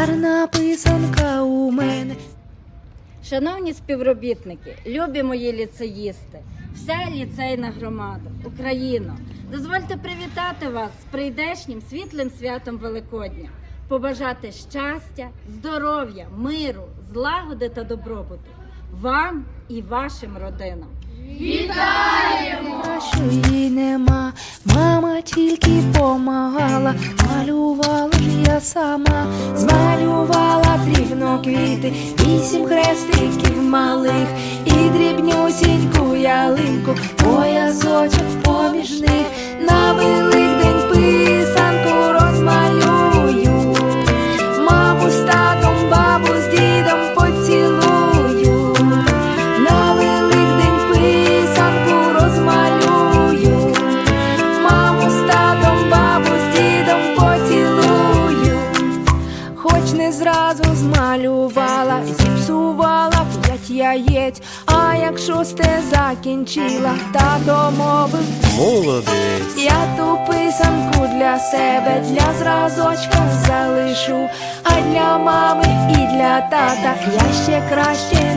гарна писанка у мене. Шановні співробітники, любі мої ліцеїсти, вся ліцейна громада, Україно, дозвольте привітати вас з прийдешнім світлим святом Великодня, побажати щастя, здоров'я, миру, злагоди та добробуту вам і вашим родинам. А що її нема, мама тільки помагала, малювала сама, змалювала дрібно квіти, вісім хрестиків малих і дрібнюсіньку ялинку, поясочок поміж них зразу змалювала, зіпсувала п'ять яєць, а як шосте закінчила, тато мовив, Молодець. я ту писанку для себе, для зразочка залишу, а для мами і для тата я ще краще.